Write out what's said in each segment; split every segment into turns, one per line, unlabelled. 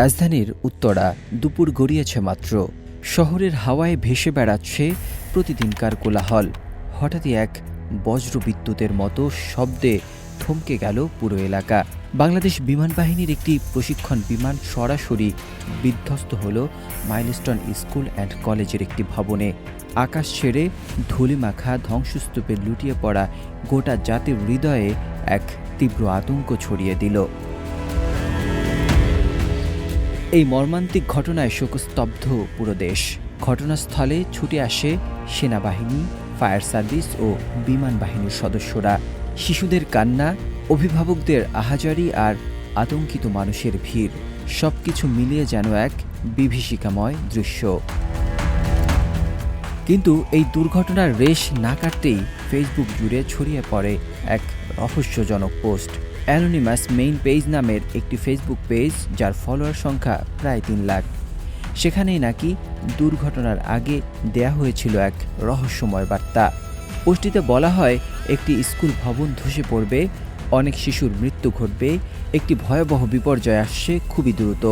রাজধানীর উত্তরা দুপুর গড়িয়েছে মাত্র। শহরের হাওয়ায় ভেসে বেড়াচ্ছে প্রতিদিনকার কোলাহল। হঠাৎই এক বজ্র বিদ্যুতের মতো শব্দে থমকে গেল পুরো এলাকা। বাংলাদেশ বিমান বাহিনীর একটি প্রশিক্ষণ বিমান সরাসরি বিধ্বস্ত হল মাইলস্টন স্কুল অ্যান্ড কলেজের একটি ভবনে। আকাশ ছেড়ে ধুলিমাখা ধ্বংসস্তূপে লুটিয়ে পড়া গোটা জাতির হৃদয়ে এক তীব্র আতঙ্ক ছড়িয়ে দিল। এই মর্মান্তিক ঘটনায় শোকস্তব্ধ পুরো দেশ। ঘটনাস্থলে ছুটে আসে সেনাবাহিনী, ফায়ার সার্ভিস ও বিমান বাহিনীর সদস্যরা। শিশুদের কান্না, অভিভাবকদের আহাজারি আর আতঙ্কিত মানুষের ভিড়, সবকিছু মিলিয়ে যেন এক বিভীষিকাময় দৃশ্য। কিন্তু এই দুর্ঘটনার রেশ না কাটতেই ফেসবুক জুড়ে ছড়িয়ে পড়ে এক রহস্যজনক পোস্ট। অ্যানোনিমাস মেইন পেজ নামের একটি ফেসবুক পেজ যার ফলোয়ার সংখ্যা প্রায় তিন লাখ। সেখানেই নাকি দুর্ঘটনার আগে দেয়া হয়েছিল এক রহস্যময় বার্তা। পোস্টটিতে বলা হয়, একটি স্কুল ভবন ধসে পড়বে, অনেক শিশুর মৃত্যু ঘটবে, একটি ভয়াবহ বিপর্যয় আসছে খুবই দ্রুত।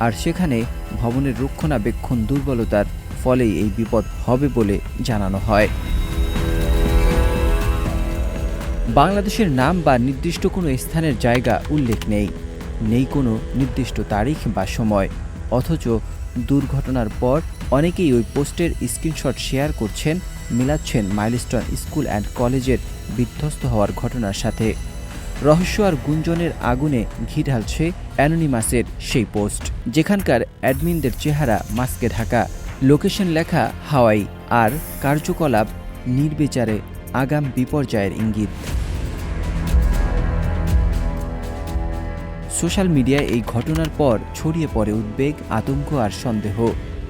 আর সেখানে ভবনের রক্ষণাবেক্ষণ দুর্বলতার ফলেই এই বিপদ হবে বলে জানানো হয়। বাংলাদেশের নাম বা নির্দিষ্ট কোনো স্থানের জায়গা উল্লেখ নেই। নেই কোনো নির্দিষ্ট তারিখ বা সময়। অথচ দুর্ঘটনার পর অনেকেই ওই পোস্টের স্ক্রিনশট শেয়ার করছেন, মিলাচ্ছেন মাইলস্টোন স্কুল অ্যান্ড কলেজের বিধ্বস্ত হওয়ার ঘটনার সাথে। রহস্য আর গুঞ্জনের আগুনে ঘি ঢালছে অ্যানোনিমাসের সেই পোস্ট, যেখানকার অ্যাডমিনদের চেহারা মাস্কে ঢাকা। লোকেশন লেখা হাওয়াই, আর কার্যকলাপ নির্বিচারে আগাম বিপর্যয়ের ইঙ্গিত। সোশ্যাল মিডিয়ায় এই ঘটনার পর ছড়িয়ে পড়ে উদ্বেগ, আতঙ্ক আর সন্দেহ।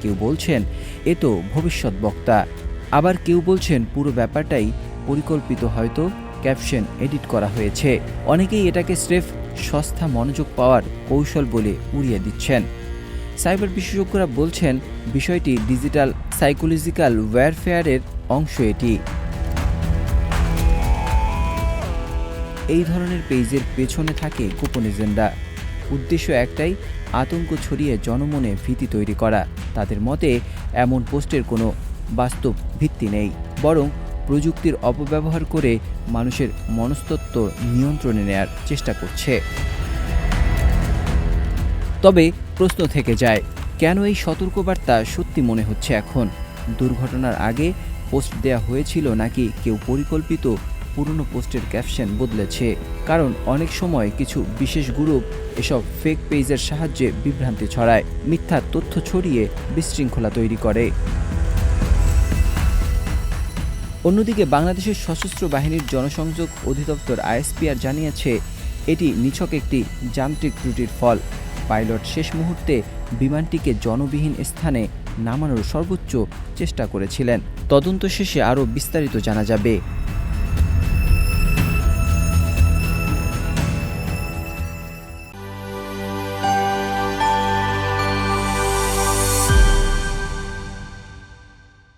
কেউ বলছেন, এ তো ভবিষ্যৎ বক্তা। আবার কেউ বলছেন, পুরো ব্যাপারটাই পরিকল্পিত হয়তো ক্যাপশন এডিট করা হয়েছে। অনেকেই এটাকে স্রেফ সস্তা মনোযোগ পাওয়ার কৌশল বলে উড়িয়ে দিচ্ছেন। সাইবার বিশেষজ্ঞরা বলছেন, বিষয়টি ডিজিটাল সাইকোলজিক্যাল ওয়ারফেয়ারের অংশ এটি। এই ধরনের পেজের পেছনে থাকে গোপন এজেন্ডা। উদ্দেশ্য একটাই, আতঙ্ক ছড়িয়ে জনমনে ভীতি তৈরি করা। তাদের মতে, এমন পোস্টের কোনো বাস্তব ভিত্তি নেই। বরং প্রযুক্তির অপব্যবহার করে মানুষের মনস্তত্ত্ব নিয়ন্ত্রণে নেয়ার চেষ্টা করছে। তবে প্রশ্ন থেকে যায়, কেন এই সতর্কবার্তা সত্যি মনে হচ্ছে এখন? দুর্ঘটনার আগে পোস্ট দেয়া হয়েছিল নাকি কেউ পরিকল্পিত পুরনো পোস্টের ক্যাপশন বদলেছে। কারণ অনেক সময় কিছু বিশেষ গ্রুপ এসব ফেক পেজের সাহায্যে বিভ্রান্তি ছড়ায়, মিথ্যা তথ্য ছড়িয়ে বিশৃঙ্খলা তৈরি করে। অন্যদিকে বাংলাদেশের সশস্ত্র বাহিনীর জনসংযোগ অধিদপ্তর আইএসপিআর জানিয়েছে, এটি নিছক একটি যান্ত্রিক ত্রুটির ফল। পাইলট শেষ মুহূর্তে বিমানটিকে জনবিহীন স্থানে নামানোর সর্বোচ্চ চেষ্টা করেছিলেন। তদন্ত শেষে আরও বিস্তারিত জানা যাবে।